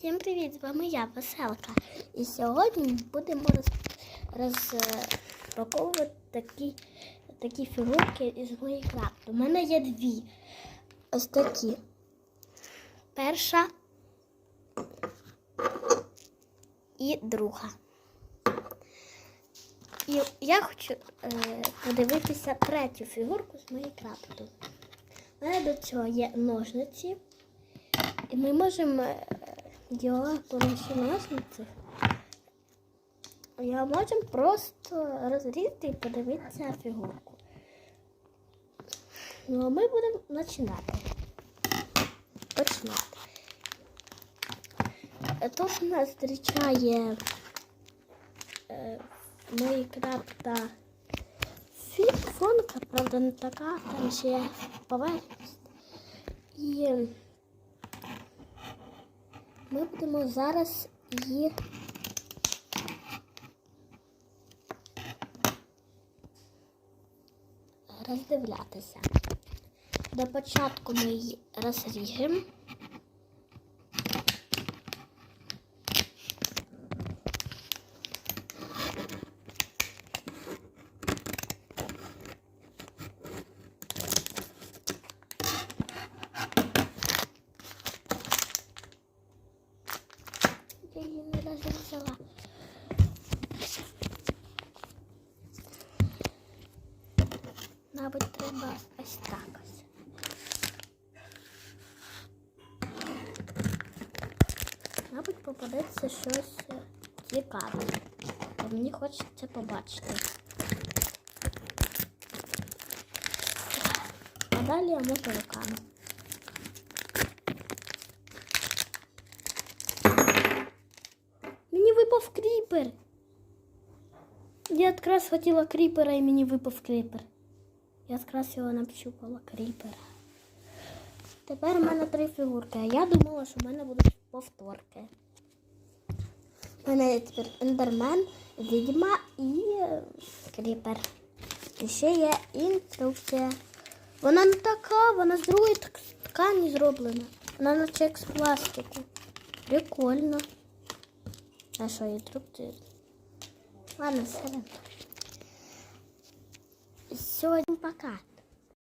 Всім привіт! З вами я, Веселка. І сьогодні будемо роз, розпаковувати такі, такі фігурки із Майнкрафту. У мене є дві. Ось такі. Перша і друга. І я хочу е, подивитися третю фігурку з Майнкрафту. У мене до цього є ножниці. І ми можемо помощі ножниці. Я можемо просто розрізати і подивитися фігурку. Ну, а ми будемо починати. Починати. Тут нас зустрічає е, Майнкрафта фі- фонка, правда, не така, там ще поверхність. І ми будемо зараз її роздивлятися. До початку ми її розріжемо. Я її не розрізала. Мабуть, треба ось так ось. Мабуть, попадеться щось е, цікаве. Мені хочеться побачити. А далі я можу руками. Мені випав кріпер. Я якраз хотіла кріпера і мені випав кріпер. Я якраз його нащупала кріпера. Тепер у мене три фігурки, а я думала, що в мене будуть повторки. У мене є тепер ендермен, відьма і кріпер. І ще є інструкція. Вона не така, вона з другої тк- ткані зроблена. Вона наче як з пластику. Прикольно. А що, інструкція? Ладно, все. Сьогодні пока.